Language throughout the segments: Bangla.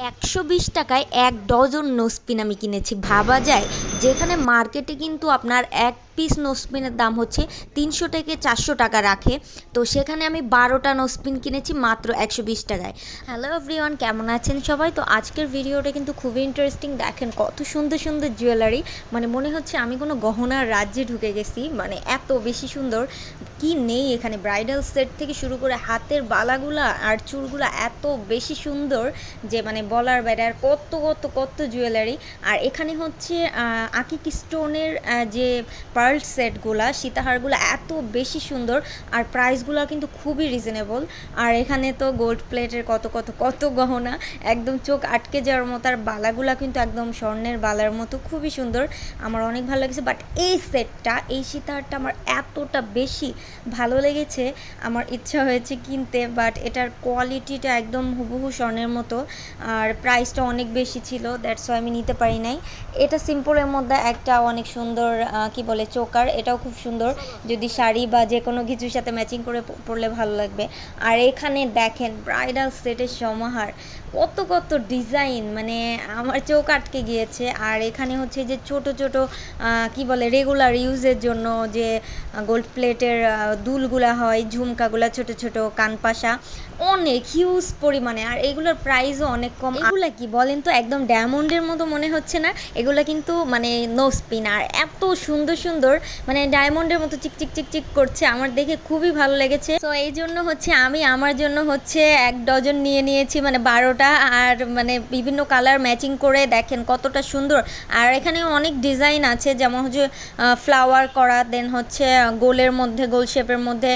একশো বিশ টাকায় এক ডজন নোসপিন আমি কিনেছি। ভাবা যায় যেখানে মার্কেটে কিন্তু আপনার এক পিস নোসপিনের দাম হচ্ছে তিনশো থেকে চারশো টাকা রাখে। তো সেখানে আমি বারোটা নোসপিন কিনেছি মাত্র একশো বিশ টাকায়। হ্যালো এভরিওয়ান কেমন আছেন সবাই? তো আজকের ভিডিওটা কিন্তু খুবই ইন্টারেস্টিং দেখেন কত সুন্দর সুন্দর জুয়েলারি মানে মনে হচ্ছে আমি কোনো গহনার রাজ্যে ঢুকে গেছি। মানে এত বেশি সুন্দর। কি নেই এখানে ব্রাইডাল সেট থেকে শুরু করে হাতের বালাগুলা আর চুলগুলা এত বেশি সুন্দর যে মানে বলার বাইরে আর কত কত কত জুয়েলারি আর এখানে হচ্ছে আকিক স্টোনের যে পার্ল সেটগুলা, সীতাহারগুলো এত বেশি সুন্দর আর প্রাইসগুলো কিন্তু খুবই রিজনেবল। আর এখানে তো গোল্ড প্লেটের কত কত কত গহনা, একদম চোখ আটকে যাওয়ার মতো, আর বালাগুলা কিন্তু একদম স্বর্ণের বালার মতো, খুবই সুন্দর। আমার অনেক ভালো লেগেছে বাট এই সেটটা, এই সীতাহারটা আমার এতটা বেশি ভালো লেগেছে, আমার ইচ্ছা হয়েছে কিনতে বাট এটার কোয়ালিটিটা একদম হুবহু স্বর্ণের মতো, আর প্রাইসটা অনেক বেশি ছিল দ্যাটস আমি নিতে পারি নাই। এটা সিম্পলের মধ্যে একটা অনেক সুন্দর কি বলে, চোকার। এটাও খুব সুন্দর। যদি শাড়ি বা যে কোনো কিছুর সাথে ম্যাচিং করে পরলে ভালো লাগবে। আর এখানে দেখেন ব্রাইডাল সেটের সমাহার। কত কত ডিজাইন মানে আমার চোখ আটকে গিয়েছে। আর এখানে হচ্ছে যে ছোট ছোট কি বলে রেগুলার ইউজের জন্য যে গোল্ড প্লেটের দুলগুলা হয়, ঝুমকাগুলা, ছোট ছোট, কানপাশা। অনেক হিউজ পরিমাণে। আর এগুলোর প্রাইসও অনেক কম। এগুলা কি বলেন তো? একদম ডায়মন্ডের মতো মনে হচ্ছে না? এগুলা কিন্তু মানে নো স্পিন আর এত সুন্দর সুন্দর মানে ডায়মন্ডের মতো চিক চিক চিক চিক করছে, আমার দেখে খুবই ভালো লেগেছে। তো এই জন্য হচ্ছে আমি, আমার জন্য হচ্ছে এক ডজন নিয়ে নিয়েছি মানে বারোটা, আর মানে বিভিন্ন কালার ম্যাচিং করে দেখেন কতটা সুন্দর। আর এখানে অনেক ডিজাইন আছে, যেমন হচ্ছে ফ্লাওয়ার করা দেন হচ্ছে গোলের মধ্যে, গোল শেপের মধ্যে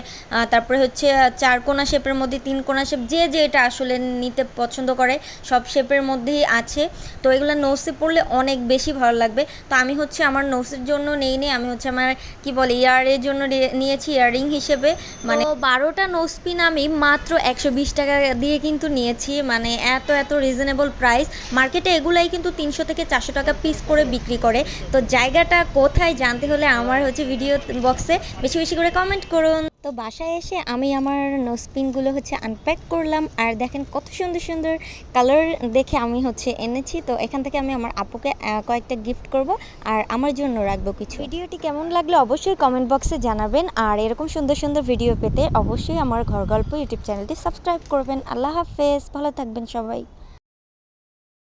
তারপরে হচ্ছে চার কোনা শেপের মধ্যে, তিন কোনা শেপ যে যে এটা আসলে নিতে পছন্দ করে, সব শেপের মধ্যেই আছে। তো এগুলো নোসে পড়লে অনেক বেশি ভালো লাগবে। তো আমি হচ্ছে আমার নোসের জন্য নেই নি আমি হচ্ছে আমার, কি বলে ইয়ারের জন্য নিয়েছি ইয়াররিং হিসেবে। মানে বারোটা নোসপিন আমি মাত্র একশো বিশ টাকা দিয়ে কিন্তু নিয়েছি মানে এত এত রিজনেবল প্রাইস মার্কেটে এগুলাই কিন্তু তিনশো থেকে চারশো টাকা পিস করে বিক্রি করে। তো জায়গাটা কোথায় জানতে হলে আমার হচ্ছে ভিডিও বক্সে বেশি বেশি করে কমেন্ট করুন। তো বাসায় এসে আমি আমার নোসপিনগুলো হচ্ছে আনপ্যাক করলাম। আর দেখেন কত সুন্দর সুন্দর কালার দেখে আমি হচ্ছে এনেছি। তো এখান থেকে আমি আমার আপুকে কয়েকটা গিফট করব আর আমার জন্য রাখব কিছু। ভিডিওটি কেমন লাগল অবশ্যই কমেন্ট বক্সে জানাবেন। আর এরকম সুন্দর সুন্দর ভিডিও পেতে অবশ্যই আমার ঘর গল্প ইউটিউব চ্যানেলটি সাবস্ক্রাইব করবেন। আল্লাহ হাফেজ, ভালো থাকবেন সবাই।